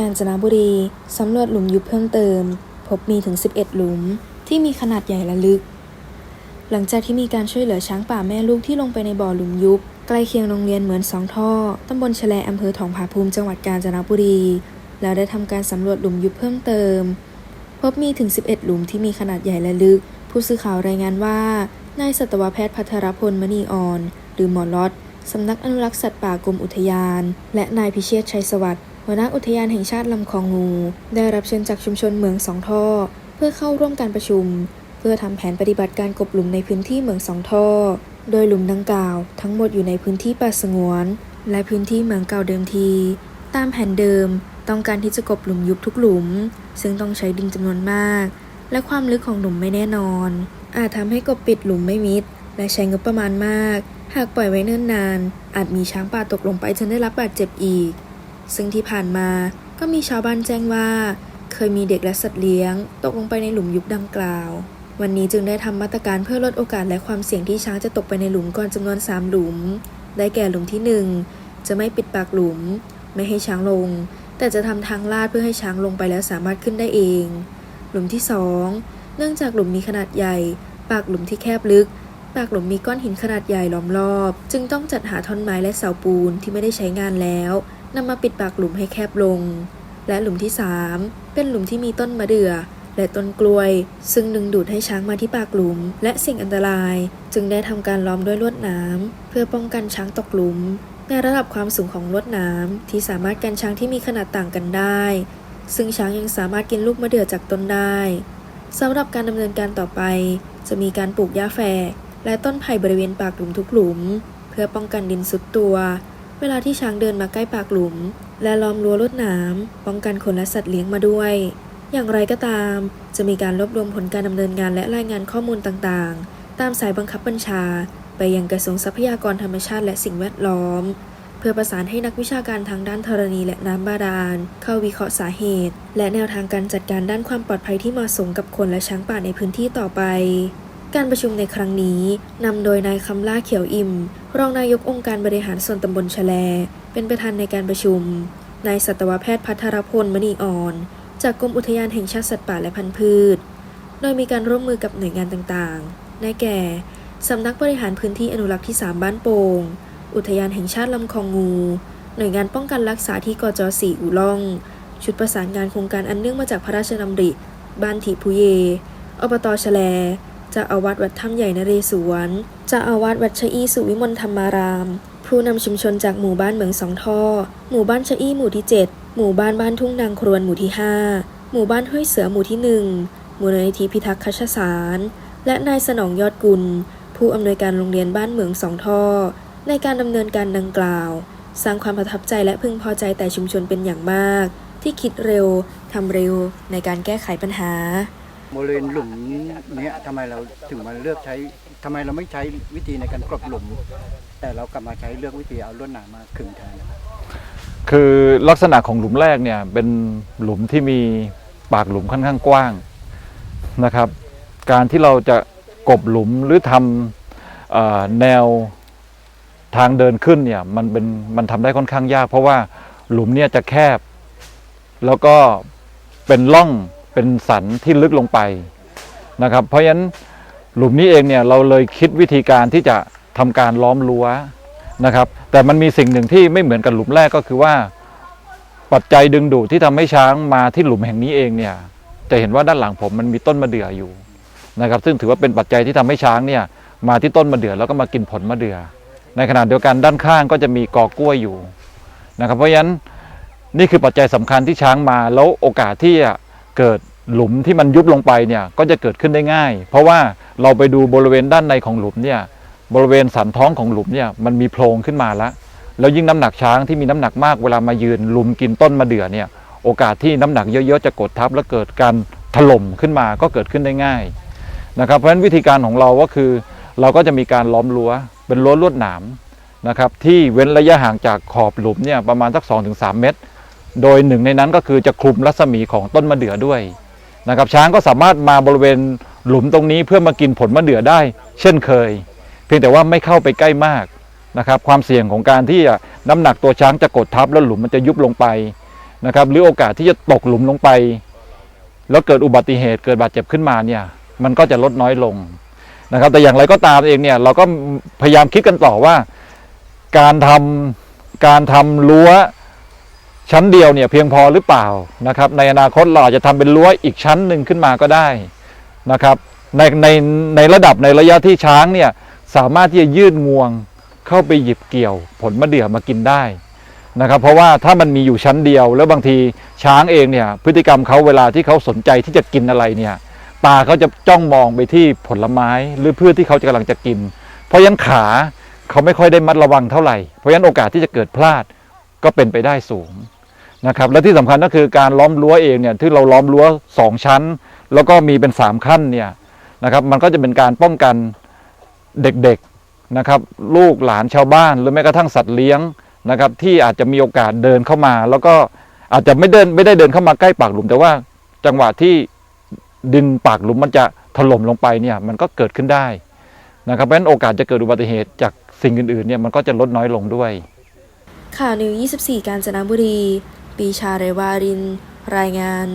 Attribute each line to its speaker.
Speaker 1: กาญจนบุรีสำรวจหลุมยุบเพิ่มเติม พบมีถึง 11 หลุมที่มีขนาดใหญ่และลึก หลังจากที่มีการช่วยเหลือช้างป่าแม่ลูกที่ลงไปในบ่อหลุมยุบ ใกล้เคียงโรงเรียนเหมือนสองท่อตำบลแฉลอำเภอทองผาภูมิจังหวัดกาญจนบุรี แล้วได้ทำการสำรวจหลุมยุบเพิ่มเติม พบมีถึง 11 หลุมที่มีขนาดใหญ่และลึก ผู้สื่อข่าวรายงานว่านายสัตวแพทย์พัทรพลมณีอ่อน หรือหมอลอดสำนักอนุรักษ์สัตว์ป่ากรมอุทยาน และนายพิเชษชัยสวัสดิ์ หัวหน้าอุทยานแห่งชาติลำคลองงู ได้รับเชิญจากชุมชนเมืองสองท่อ เพื่อเข้าร่วมการประชุม เพื่อทำแผนปฏิบัติการกบหลุมในพื้นที่เมืองสองท่อ โดยหลุมดังกล่าว ทั้งหมดอยู่ในพื้นที่ป่าสงวน และพื้นที่เมืองเก่าเดิมที ตามแผนเดิม ต้องการที่จะกบหลุมยุบทุกหลุม ซึ่งต้องใช้ดินจำนวนมาก และความลึกของหลุมไม่แน่นอน อาจทำให้กบปิดหลุมไม่มิด และใช้งบประมาณมาก หากปล่อยไว้เนิ่นนาน อาจมีช้างป่าตกลงไปจนได้รับบาดเจ็บอีก ซึ่งที่ผ่านมาก็มีชาวบ้านแจ้งว่า เคยมีเด็กและสัตว์เลี้ยง ตกลงไปในหลุมยุบดังกล่าว วันนี้จึงได้ทำมาตรการเพื่อลดโอกาสและความเสี่ยงที่ช้างจะตกไปในหลุมก่อนจำนวน 3 หลุม ได้แก่หลุมที่ 1 จะไม่ปิดปากหลุม ไม่ให้ช้างลง แต่จะทำทางลาดเพื่อให้ช้างลงไปแล้วสามารถขึ้นได้เอง หลุมที่ 2 เนื่องจากหลุมมีขนาดใหญ่ ปากหลุมที่แคบลึกปากหลุมมีก้อนหินขนาดใหญ่ล้อมรอบ จึงต้องจัดหาท่อนไม้และเสาปูนที่ไม่ได้ใช้งานแล้ว นำมาปิดปากหลุมให้แคบลง และหลุมที่ 3 เป็นหลุมที่มีต้นมะเดื่อ และต้นกล้วย ซึ่งดึงดูดให้ช้างมาที่ปากหลุม และสิ่งอันตราย จึงได้ทำการล้อมด้วยลวดหน้ำเพื่อป้องกันช้างตกหลุม ในระดับความสูงของลวดหน้ำที่สามารถกันช้างที่มีขนาดต่างกันได้ ซึ่งช้างยังสามารถกินลูกมะเดื่อจากต้นได้สำหรับการดำเนินการต่อไป จะมีการปลูกหญ้าแฝกและต้นไผ่บริเวณปากหลุมทุกหลุม เพื่อป้องกันดินสุดตัว เวลาที่ช้างเดินมาใกล้ปากหลุม และล้อมรั้วลวดหนามป้องกันคนและสัตว์เลี้ยงมาด้วย อย่างไรก็ตาม จะมีการรวบรวมผลการดำเนินงานและรายงานข้อมูลต่างๆ ตามสายบังคับบัญชา ไปยังกระทรวงทรัพยากรธรรมชาติและสิ่งแวดล้อม เพื่อประสานให้นักวิชาการทางด้านธรณีและน้ำบาดาล เข้าวิเคราะห์สาเหตุ และแนวทางการจัดการด้านความปลอดภัยที่เหมาะสมกับคนและช้างป่าในพื้นที่ต่อไป การประชุมในครั้งนี้นำโดยนายคำล่าเขียวอิ่ม รองนายกองค์การบริหารส่วนตำบลชะแล เป็นประธานในการประชุม นายสัตวแพทย์พัทรพลมณีอ่อน จากกรมอุทยานแห่งชาติสัตว์ป่าและพันธุ์พืช โดยมีการร่วมมือกับหน่วยงานต่างๆ ได้แก่สำนักบริหารพื้นที่อนุรักษ์ที่ 3 บ้านโป่ง อุทยานแห่งชาติลำคลองงู หน่วยงานป้องกันรักษาที่กจ4อู่ล่อง ชุดประสานงานโครงการอันเนื่องมาจากพระราชดำริ บ้านถีพุเย อบตชะแล จะอาวาสวัดถ้ำใหญ่นเรศวรเจะอาวาสวัดชะอีสุวิมลธรรมาราม ผู้นำชุมชนจากหมู่บ้านเหมืองสองท่อ หมู่บ้านชะอีหมู่ที่ 7 หมู่บ้านบ้านทุ่งนางครวนหมู่ที่ 5 หมู่บ้านห้วยเสือหมู่ที่ 1 มูลนิธิพิทักษ์คชสาร และนายสนองยอดกุล ผู้อำนวยการโรงเรียนบ้านเหมืองสองท่อ ในการดำเนินการดังกล่าว สร้างความประทับใจและพึงพอใจแต่ชุมชนเป็นอย่างมาก ที่คิดเร็วทำเร็วในการแก้ไขปัญหา
Speaker 2: บริเวณหลุมเนี้ยทำไมเราถึงมาเลือกใช้ทำไมเราไม่ใช้วิธีในการกลบหลุม แต่เรากลับมาใช้เลือกวิธีเอาลวดหนามมาขึงแทนนะครับ
Speaker 3: คือลักษณะของหลุมแรกเนี่ยเป็นหลุมที่มีปากหลุมค่อนข้างกว้างนะครับ การที่เราจะกบหลุมหรือทำเอ่อแนวทางเดินขึ้นเนี่ยมันเป็นมันทำได้ค่อนข้างยาก เพราะว่าหลุมเนี่ยจะแคบ แล้วก็เป็นร่อง เป็นสันที่ลึกลงไปนะครับ เพราะฉะนั้นหลุมนี้เองเนี่ยเราเลยคิดวิธีการที่จะทำการล้อมรั้วนะครับ แต่มันมีสิ่งหนึ่งที่ไม่เหมือนกับหลุมแรกก็คือว่า ปัจจัยดึงดูดที่ทำให้ช้างมาที่หลุมแห่งนี้เองเนี่ยจะเห็นว่าด้านหลังผมมันมีต้นมะเดื่ออยู่นะครับ ซึ่งถือว่าเป็นปัจจัยที่ทำให้ช้างเนี่ยมาที่ต้นมะเดื่อแล้วก็มากินผลมะเดื่อ ในขณะเดียวกันด้านข้างก็จะมีกอกล้วยอยู่นะครับ เพราะฉะนั้นนี่คือปัจจัยสำคัญที่ช้างมาแล้วโอกาสที่ เกิดหลุมที่มันยุบลงไปเนี่ยก็จะเกิดขึ้นได้ง่าย เพราะว่าเราไปดูบริเวณด้านในของหลุมเนี่ยบริเวณสันท้องของหลุมเนี่ยมันมีโพรงขึ้นมาแล้วแล้วยิ่งน้ำหนักช้างที่มีน้ำหนักมากเวลามายืนลุมกินต้นมะเดื่อเนี่ยโอกาสที่น้ำหนักเยอะๆจะกดทับแล้วเกิดการถล่มขึ้นมาก็เกิดขึ้นได้ง่ายนะครับเพราะฉะนั้นวิธีการของเราก็คือ เราก็จะมีการล้อมรั้วเป็นรั้วลวดหนามนะครับที่เว้นระยะห่างจากขอบหลุมเนี่ยประมาณสัก 2-3 เมตร โดยหนึ่งในนั้นก็คือจะคลุมรัศมีของต้นมะเดื่อด้วยนะครับช้างก็สามารถมาบริเวณหลุมตรงนี้เพื่อมากินผลมะเดื่อได้ เช่นเคย เพียงแต่ว่าไม่เข้าไปใกล้มากนะครับความเสี่ยงของการที่น้ำหนักตัวช้างจะกดทับแล้วหลุมมันจะยุบลงไปนะครับหรือโอกาสที่จะตกหลุมลงไป แล้วเกิดอุบัติเหตุเกิดบาดเจ็บขึ้นมาเนี่ยมันก็จะลดน้อยลงนะครับแต่อย่างไรก็ตามเองเนี่ยเราก็พยายามคิดกันต่อว่า การทำการทำรั้ว ชั้นเดียวเนี่ยเพียงพอหรือเปล่านะครับ ในอนาคตเราอาจจะทำเป็นรั้วอีกชั้นหนึ่งขึ้นมาก็ได้นะครับ ในในในระดับในระยะที่ช้างเนี่ยสามารถที่จะยืดงวงเข้าไปหยิบเกี่ยว ผลมะเดื่อมากินได้นะครับ เพราะว่าถ้ามันมีอยู่ชั้นเดียว แล้วบางทีช้างเองเนี่ยพฤติกรรมเขาเวลาที่เขาสนใจที่จะกินอะไรเนี่ยตาเขาจะจ้องมองไปที่ผลไม้หรือพืชที่เขาจะกำลังจะกิน เพราะฉะนั้นขาเขาไม่ค่อยได้มัดระวังเท่าไหร่เพราะฉะนั้นโอกาสที่จะเกิดพลาดก็เป็นไปได้สูง นะครับและที่สำคัญก็คือการล้อมรั้วเองเนี่ยที่เราล้อมรั้วสองชั้น แล้วก็มีเป็นสามขั้นเนี่ยนะครับมันก็จะเป็นการป้องกันเด็กๆนะครับลูกหลานชาวบ้าน หรือแม้กระทั่งสัตว์เลี้ยงนะครับที่อาจจะมีโอกาสเดินเข้ามา แล้วก็อาจจะไม่เดินไม่ได้เดินเข้ามาใกล้ปากหลุม แต่ว่าจังหวะที่ดินปากหลุมมันจะถล่มลงไปเนี่ยมันก็เกิดขึ้นได้นะครับเพราะฉะนั้นโอกาสจะเกิดอุบัติเหตุจากสิ่งอื่นๆเนี่ยมันก็จะลดน้อยลงด้วย
Speaker 1: ข่าวนิว 24 กาญจนบุรี ปีชาเรวาริน รายงาน